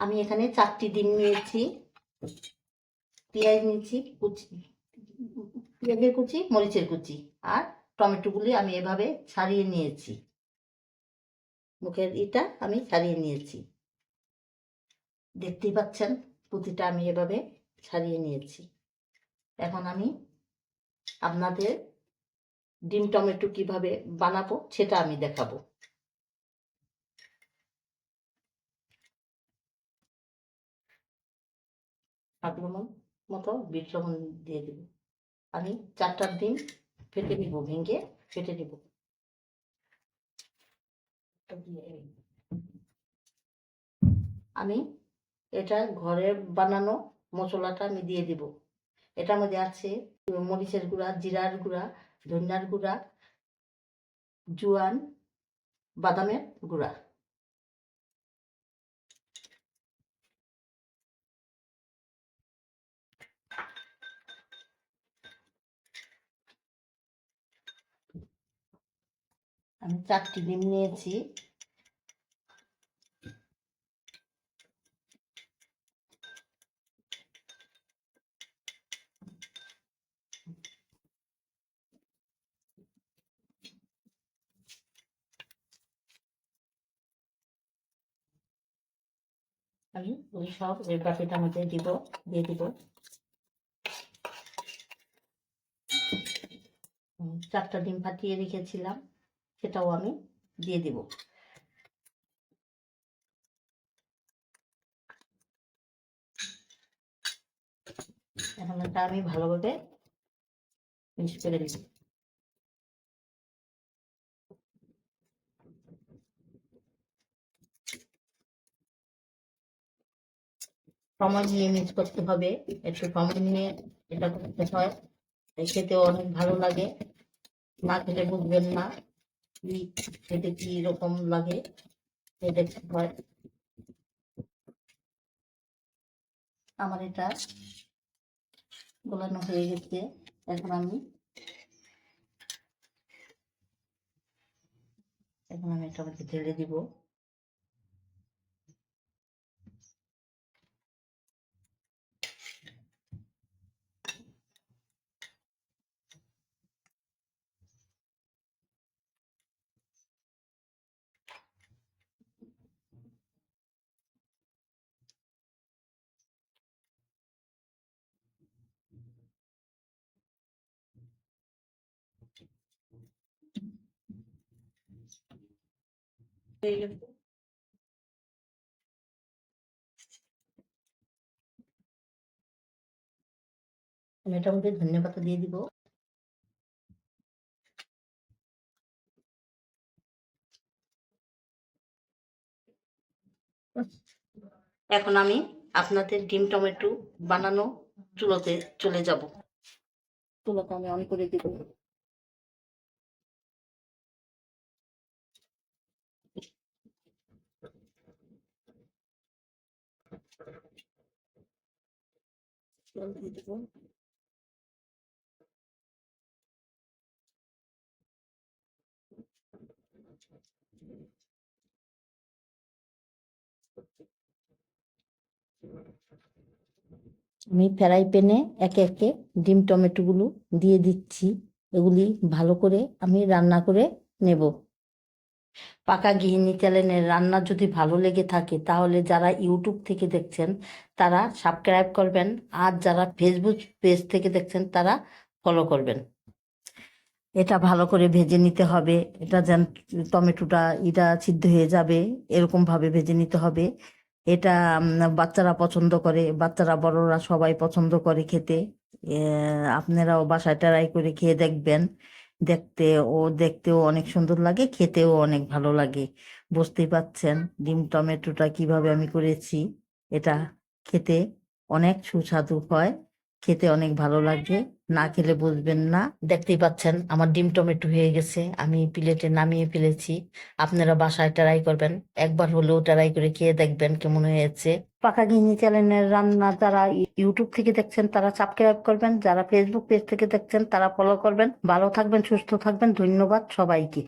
আমি এখানে চারটি ডিম নিয়েছি, পেঁয়াজ নিয়েছি, কুচি, পেঁয়াজের কুচি, মরিচের কুচি আর টমেটোগুলি আমি এভাবে ছাড়িয়ে নিয়েছি। মুখের ইটা আমি ছাড়িয়ে নিয়েছি। দেখতেই পাচ্ছেন পুঁতিটা আমি এভাবে ছাড়িয়ে নিয়েছি। এখন আমি আপনাদের ডিম টমেটো কীভাবে বানাবো সেটা আমি দেখাবো। স্বাদ মতো বিট দিয়ে দেব। আমি চারটা দিন ফেটে নিব, ভেঙে ফেটে নিব। আমি এটা ঘরে বানানো মশলাটা আমি দিয়ে দিব। এটার মধ্যে আছে মরিচের গুঁড়া, জিরার গুঁড়া, ধনিয়ার গুঁড়া, জোয়ান, বাদামের গুঁড়া। আমি চারটি ডিম নিয়েছি। আমি ওই সব এই বাটিটার মধ্যে দিব, দিয়ে দিব। চারটা ডিম ফাটিয়ে রেখেছিলাম। সেটাও আমি দিয়ে দিব। এখন এটা আমি ভালোভাবে মিক্স করে দিব সময় নিয়ে মিক্স করতে হবে। একটু সময় নিয়ে এটা করতে হয়। খেতেও অনেক ভালো লাগে। না খেলে বুঝবেন না। খেতে কি রকম লাগে? সে হয়? আমার এটা গোলানো হয়ে গেছে, এখন আমি এখন আমি এটা মধ্যে ঢেলে দিব। হয়ে গেছে আমি এটার মধ্যে ধনিয়া পাতা দিয়ে দিব এখন আমি আপনাদের ডিম টমেটো বানানো চুলোতে চলে যাব। চুলোতে আমি অন করে দিব জল দিয়ে দেবো আমি ফ্রাই প্যানে একে একে ডিম টমেটোগুলো দিয়ে দিচ্ছি। এগুলি ভালো করে আমি রান্না করে নেব। পাকা গৃহিণী চ্যানেলের রান্না যদি ভালো লেগে থাকে, তাহলে যারা ইউটিউব থেকে দেখছেন, তারা সাবস্ক্রাইব করবেন। আর যারা ফেসবুক পেজ থেকে দেখছেন, তারা ফলো করবেন। এটা ভালো করে ভেজে নিতে হবে। এটা যেন টমেটোটা এটা সিদ্ধ হয়ে যাবে এরকম ভাবে ভেজে নিতে হবে। এটা বাচ্চারা পছন্দ করে, বাচ্চারা বড়রা সবাই পছন্দ করে খেতে। আপনারাও বাসায় ট্রাই করে খেয়ে দেখবেন। দেখতে ও দেখতেও অনেক সুন্দর লাগে, খেতেও অনেক ভালো লাগে। বুঝতেই পাচ্ছেন ডিম টমেটোটা কীভাবে আমি করেছি। এটা খেতে অনেক সুস্বাদু হয়, খেতে অনেক ভালো লাগে। না খেলে বুঝবেন না। দেখতেই পাচ্ছেন আমার ডিম টমেটো হয়ে গেছে, আমি প্লেটে নামিয়ে ফেলেছি। আপনারা বাসায় ট্রাই করবেন, একবার হলেও ট্রাই করে খেয়ে দেখবেন কেমন হয়েছে। পাকা গিনি চ্যানেলের রান্না যারা ইউটিউব থেকে দেখছেন, তারা সাবস্ক্রাইব করবেন। যারা ফেসবুক পেজ থেকে দেখছেন, তারা ফলো করবেন। ভালো থাকবেন, সুস্থ থাকবেন। ধন্যবাদ সবাইকে।